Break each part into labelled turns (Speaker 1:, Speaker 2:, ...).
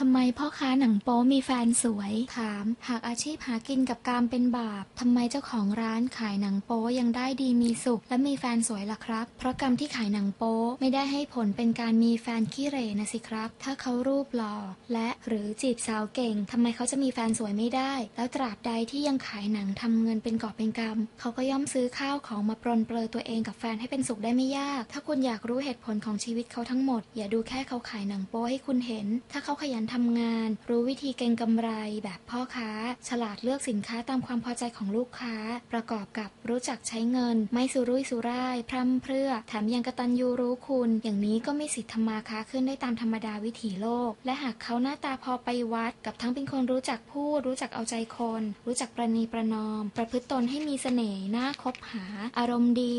Speaker 1: ทำไมพ่อค้าหนังโป๊มีแฟนสวย ถาม หากอาชีพหากินกับการเป็นบาป ทำไมเจ้าของร้านขายหนังโป๊ยังได้ดีมีสุข และมีแฟนสวยล่ะครับ เพราะกรรมที่ขายหนังโป๊ไม่ได้ให้ผลเป็นการมีแฟนขี้เหร่นะสิครับ ถ้าเขารูปหล่อและหรือจีบสาวเก่งทำไมเขาจะมีแฟนสวยไม่ได้ แล้วตราบใดที่ยังขายหนังทำเงินเป็นกอบเป็นกำเขาก็ย่อมซื้อข้าวของมาปรนเปรอตัวเองกับแฟนให้เป็นสุขได้ไม่ยาก ถ้าคุณอยากรู้เหตุผลของชีวิตเขาทั้งหมด อย่าดูแค่เขาขายหนังโป๊ให้คุณเห็น ถ้าเขาขยันทำงาน รู้วิธีเก็งกำไรแบบพ่อค้า ฉลาดเลือกสินค้าตามความพอใจของลูกค้า ประกอบกับรู้จักใช้เงิน ไม่สุรุ่ยสุร่าย พร่ำเพรื่อแถมยังกระตันยูรู้คุณ อย่างนี้ก็มีสิทธิ์ทำมาค้าขึ้นได้ตามธรรมดาวิถีโลก และหากเขาหน้าตาพอไปวัด กับทั้งเป็นคนรู้จักพูด รู้จักเอาใจคน รู้จักประนีประนอม ประพฤติตนให้มีเสน่ห์น่าคบหา อารมณ์ดี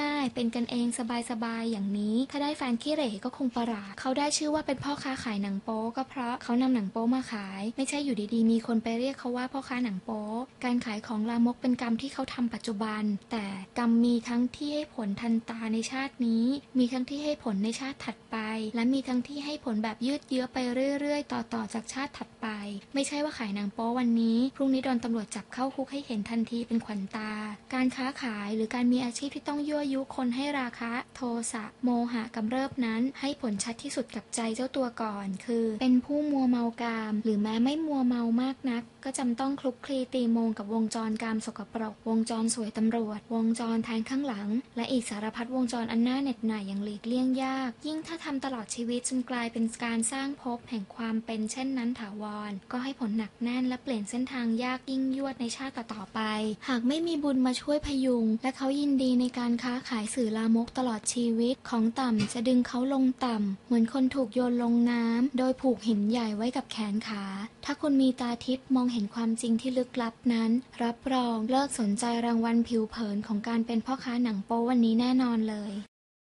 Speaker 1: ง่าย ๆ เป็นกันเองสบายๆอย่างนี้ ถ้าได้แฟนขี้เหร่ก็คงประหลาดเขาได้ชื่อว่าเป็นพ่อค้าขายหนังโป๊ก็เพราะเขานำหนังโป๊มาขาย ไม่ใช่อยู่ดีๆ มีคนไปเรียกเขาว่าพ่อค้าหนังโป๊การขายของลามกเป็นกรรมที่เขาทำปัจจุบัน แต่กรรมมีทั้งที่ให้ผลทันตาในชาตินี้ มีทั้งที่ให้ผลในชาติถัดไป และมีทั้งที่ให้ผลแบบยืดเยื้อไปเรื่อยๆ ต่อๆจากชาติถัดไป ไม่ใช่ว่าขายหนังโป๊วันนี้ พรุ่งนี้โดนตำรวจจับเข้าคุกให้เห็นทันทีเป็นขวัญตา การค้าขายหรือการมีอาชีพที่ต้องยั่วยุคนให้ราคะ โทสะโมหะกำเริบนั้น ให้ผลชัดที่สุดกับใจเจ้าตัวก่อน คือ เป็นผู้มัวเมากาม หรือแม้ไม่มัวเมามากนัก ก็จำต้องคลุกคลีตีมงกับวงจรกามสกปรก วงจรสวยตำรวจ วงจรแทงข้างหลัง และอีกสารพัดวงจรอันน่าเหน็ดหน่ายอย่างหลีกเลี่ยงยาก ยิ่งถ้าทำตลอดชีวิตจนกลายเป็นการสร้างภพแห่งความเป็นเช่นนั้นถาวร ก็ให้ผลหนักแน่นและเปลี่ยนเส้นทางยากยิ่งยวดในชาติต่อๆไป หากไม่มีบุญมาช่วยพยุง และเขายินดีในการค้าขายสื่อลามกตลอดชีวิตของต่ำจะดึงเขาลงต่ำเหมือนคนถูกโยนลงน้ำโดยผูกหินใหญ่ไว้กับแขนขา ถ้าคุณมีตาทิพย์มองเห็นความจริงที่ลึกลับนั้น รับรองเลิกสนใจรางวัลผิวเผินของการเป็นพ่อค้าหนังโป๊วันนี้แน่นอนเลย